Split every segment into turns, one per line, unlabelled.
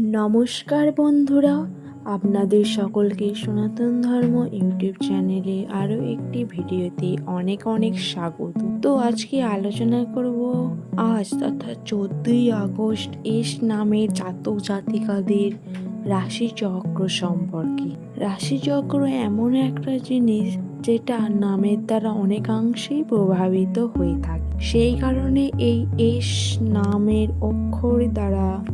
নমস্কার বন্ধুরা, আপনাদের সকলকে সনাতন ধর্ম ইউটিউব চ্যানেলে আরও একটি ভিডিওতে অনেক অনেক স্বাগত। তো আজকে আলোচনা করব, আজ তথা চোদ্দই আগস্ট এস নামের জাতক জাতিকাদের রাশিচক্র সম্পর্কে। রাশিচক্র এমন একটা জিনিস যেটা নামের দ্বারা অনেকাংশেই প্রভাবিত হয়ে থাকে। সেই কারণে এই এস নামের অক্ষর দ্বারা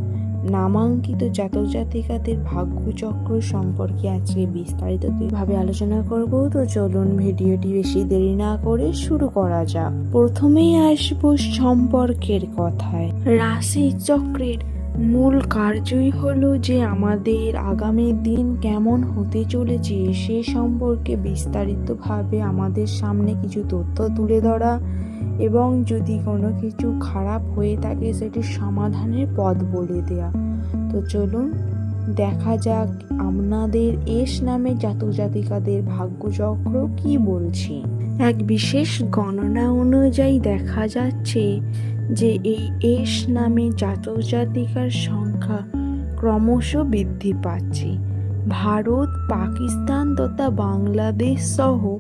নামাঙ্কিত জাতক জাতিকাদের ভাগ্যচক্র সম্পর্কে আজকে বিস্তারিত ভাবে আলোচনা করব। তো চলুন ভিডিওটি বেশি দেরি না করে শুরু করা যাক। প্রথমেই আসব সম্পর্কের কথায়। রাশি চক্রের মূল কার্যই হলো যে আমাদের আগামী দিন কেমন হতে চলেছে সে সম্পর্কে বিস্তারিতভাবে আমাদের সামনে কিছু তথ্য তুলে ধরা এবং যদি কোনো কিছু খারাপ হয়ে থাকে সেটির সমাধানের পথ বলে দেয়া। তো চলুন, দেখা যাক আপনাদের এস নামে জাতক জাতিকাদের ভাগ্যচক্র কি বলছি। এক বিশেষ গণনা অনুযায়ী দেখা যাচ্ছে যে এই এস নামে জাতক জাতিকার সংখ্যা ক্রমশ বৃদ্ধি পাচ্ছে। ভারত, পাকিস্তান তথা বাংলাদেশ সহ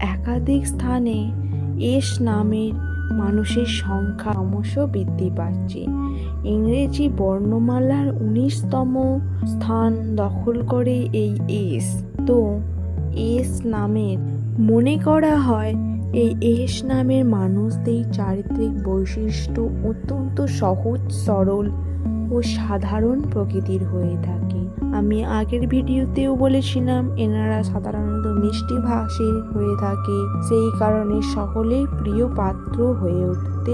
একাধিক স্থানে এস নামের মানুষের সংখ্যা ক্রমশ বৃদ্ধি পাচ্ছে। ইংরেজি বর্ণমালার উনিশতম স্থান দখল করে এই এস তো এস নামের মনে করা হয় এই এস নামের মানুষদের চারিত্রিক বৈশিষ্ট্য অত্যন্ত সহজ, সরল ও সাধারণ প্রকৃতির হয়ে থাকে। আমি আগের ভিডিওতেও বলেছিলাম, এনারা সাধারণত মিষ্টি ভাষীর হয়ে থাকে। সেই কারণে সকলেই প্রিয় পাত্র হয়ে উঠতে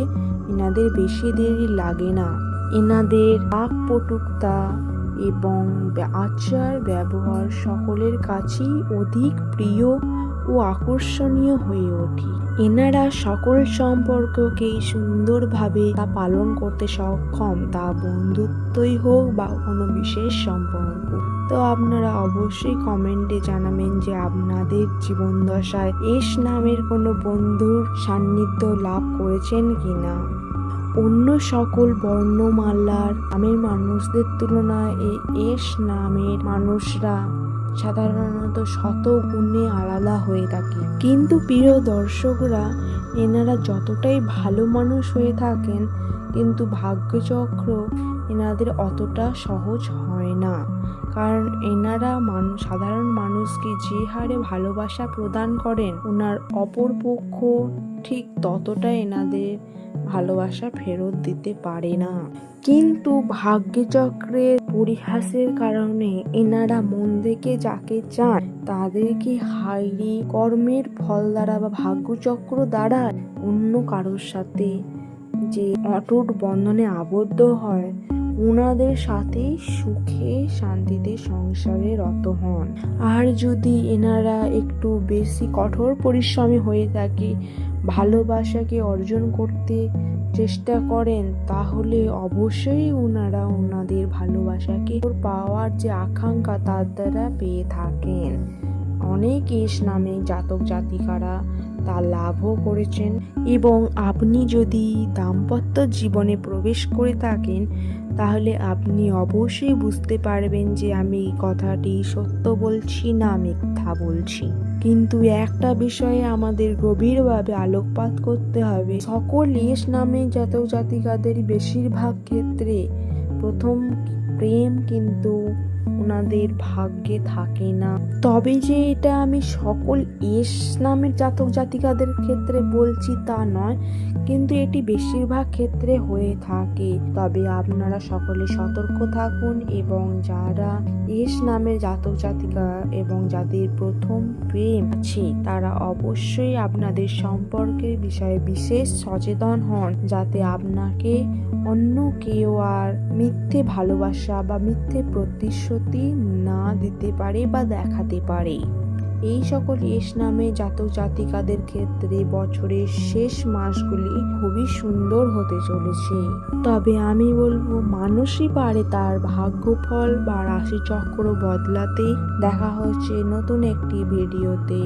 এনাদের বেশি দেরি লাগে না। এনাদের বাকপটুকতা এবং আচার ব্যবহার সকলের কাছেই অধিক প্রিয় ও আকর্ষণীয় হয়ে ওঠে। এনারা সকল সম্পর্ককেই সুন্দরভাবে তা পালন করতে সক্ষম। তা বন্ধুত্বই হোক বা কোনো বিশেষ সম্পর্ক। তো আপনারা অবশ্যই কমেন্টে জানাবেন যে আপনাদের জীবন দশায় এস নামের কোনো বন্ধুর সান্নিধ্য লাভ করেছেন কিনা। অন্য সকল বর্ণমালার নামের মানুষদের তুলনায় এই এস নামের মানুষরা সাধারণত শত গুণে আলাদা হয়ে থাকে। কিন্তু প্রিয় দর্শকরা, এনারা যতটাই ভালো মানুষ হয়ে থাকেন, কিন্তু ভাগ্যচক্র এনাদের অতটা সহজ হয় না। কারণ এনারা মানুষ সাধারণ মানুষকে যে হারে ভালোবাসা প্রদান করেন ওনার অপর পক্ষ ঠিক ততটা এনাদের ভালোবাসা ফেরত দিতে পারে না। কিন্তু ভাগ্যচক্রের পরিহাসের কারণে এনারা মন থেকে যাকে চান, তাদেরকে হাইরি কর্মের ফল দ্বারা বা ভাগ্যচক্র দ্বারা অন্য কারোর সাথে যে অটুট বন্ধনে আবদ্ধ হয় ওনাদের সাথে সুখে শান্তিতে সংসারে রত হন। আর যদি এনারা একটু বেশি কঠোর পরিশ্রমী হয়ে থাকে, ভালোবাসাকে অর্জন করতে চেষ্টা করেন, তাহলে অবশ্যই ওনারা ওনাদের ভালোবাসাকে পাওয়ার যে আকাঙ্ক্ষা তার দ্বারা পেয়ে থাকেন। অনেক এস নামে জাতক জাতিকারা তা লাভও করেছেন এবং আপনি যদি দাম্পত্য জীবনে প্রবেশ করে থাকেন, তাহলে আপনি অবশ্যই বুঝতে পারবেন যে আমি এই কথাটি সত্য বলছি না মিথ্যা বলছি। কিন্তু একটা বিষয়ে আমাদের গভীরভাবে আলোকপাত করতে হবে। সকল এস নামে জাতক জাতিকাদের বেশিরভাগ ক্ষেত্রে প্রথম প্রেম কিন্তু ওনাদের ভাগ্যে থাকে না। তবে যে এটা আমি সকল এস নামের জাতক জাতিকাদের ক্ষেত্রে বলছি তা নয়, কিন্তু এটি বেশিরভাগ ক্ষেত্রে হয়ে থাকে। তবে আপনারা সকলে সতর্ক থাকুন এবং যারা এস নামের জাতক জাতিকা এবং যাদের প্রথম প্রেম আছে, তারা অবশ্যই আপনাদের সম্পর্কের বিষয়ে বিশেষ সচেতন হন, যাতে আপনাকে অন্য কেউ আর মিথ্যে ভালোবাসা বা মিথ্যে প্রতিশ্রুতি না দিতে পারে বা দেখাতে পারে। এই সকল এস নামে জাতক জাতিকাদের ক্ষেত্রে বছরের শেষ মাসগুলি খুবই সুন্দর হতে চলেছে। তবে আমি বলব, মানুষই পারে তার ভাগ্যফল বা রাশিচক্র বদলাতে। দেখা হচ্ছে নতুন একটি ভিডিওতে।